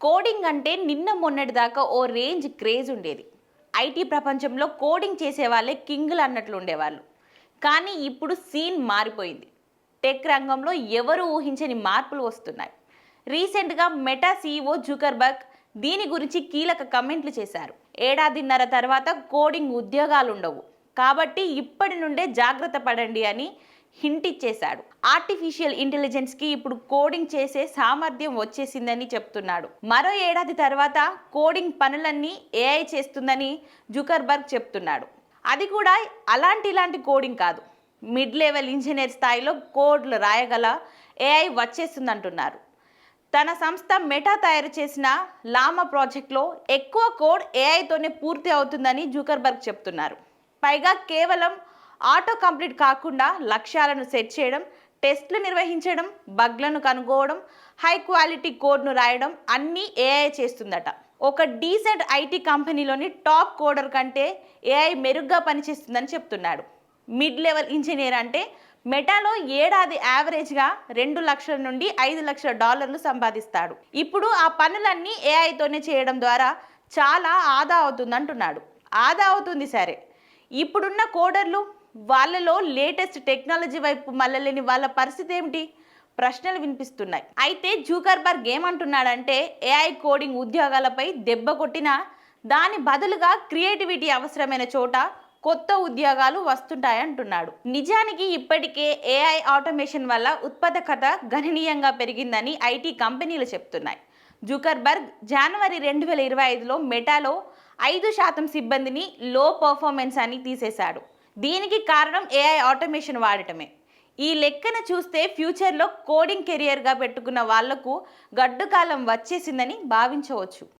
Coding అంటే నిన్న మొన్నటి దాకా ఓ రేంజ్ క్రేజ్ ఉండేది. ఐటీ ప్రపంచంలో కోడింగ్ చేసేవాళ్ళే కింగ్లు అన్నట్లు ఉండేవాళ్ళు. కానీ ఇప్పుడు సీన్ మారిపోయింది. టెక్ రంగంలో ఎవరు ఊహించని మార్పులు వస్తున్నాయి. రీసెంట్గా మెటా సీఈఓ జుకర్బర్గ్ దీని గురించి కీలక కమెంట్లు చేశారు. ఏడాదిన్నర తర్వాత కోడింగ్ ఉద్యోగాలు ఉండవు కాబట్టి ఇప్పటి నుండే జాగ్రత్త పడండి అని హింట్ ఇచ్చేశాడు. ఆర్టిఫిషియల్ ఇంటెలిజెన్స్కి ఇప్పుడు కోడింగ్ చేసే సామర్థ్యం వచ్చేసిందని చెప్తున్నాడు. మరో ఏడాది తర్వాత కోడింగ్ పనులన్నీ ఏఐ చేస్తుందని జుకర్బర్గ్ చెప్తున్నాడు. అది కూడా అలాంటి ఇలాంటి కోడింగ్ కాదు. మిడ్ లెవెల్ ఇంజనీర్ స్థాయిలో కోడ్లు రాయగల ఏఐ వచ్చేస్తుందంటున్నారు. తన సంస్థ మెటా తయారు చేసిన లామా ప్రాజెక్ట్లో ఎక్కువ కోడ్ ఏఐతోనే పూర్తి అవుతుందని జూకర్బర్గ్ చెప్తున్నారు. పైగా కేవలం ఆటో కంప్లీట్ కాకుండా లక్ష్యాలను సెట్ చేయడం టెస్ట్లు నిర్వహించడం బగ్లను కనుగోవడం హై క్వాలిటీ కోడ్ను రాయడం అన్నీ ఏఐ చేస్తుందట. ఒక డీసెంట్ ఐటీ కంపెనీలోని టాప్ కోడర్ కంటే ఏఐ మెరుగ్గా పనిచేస్తుందని చెప్తున్నాడు. మిడ్ లెవెల్ ఇంజనీర్ అంటే మెటాలో ఏడాది యావరేజ్గా రెండు లక్షల నుండి ఐదు లక్షల డాలర్లు సంపాదిస్తాడు. ఇప్పుడు ఆ పనులన్నీ ఏఐతోనే చేయడం ద్వారా చాలా ఆదా అవుతుంది అంటున్నాడు ఆదా అవుతుంది సరే. ఇప్పుడున్న కోడర్లు వాళ్ళలో లేటెస్ట్ టెక్నాలజీ వైపు మళ్ళలేని వాళ్ళ పరిస్థితి ఏమిటి? ప్రశ్నలు వినిపిస్తున్నాయి. అయితే జూకర్బర్గ్ ఏమంటున్నాడంటే ఏఐ కోడింగ్ ఉద్యోగాలపై దెబ్బ కొట్టినా దాని బదులుగా క్రియేటివిటీ అవసరమైన చోట కొత్త ఉద్యోగాలు వస్తుంటాయంటున్నాడు నిజానికి ఇప్పటికే ఏఐ ఆటోమేషన్ వల్ల ఉత్పాదకత గణనీయంగా పెరిగిందని ఐటీ కంపెనీలు చెప్తున్నాయి. జుకర్బర్గ్ జనవరి రెండు వేల ఇరవై ఐదులో మెటాలో ఐదు శాతం సిబ్బందిని లో పర్ఫార్మెన్స్ అని తీసేశాడు. దీనికి కారణం ఏఐ ఆటోమేషన్ వాడటమే. ఈ లెక్కన చూస్తే ఫ్యూచర్లో కోడింగ్ కెరియర్గా పెట్టుకున్న వాళ్ళకు గడ్డుకాలం వచ్చేసిందని భావించవచ్చు.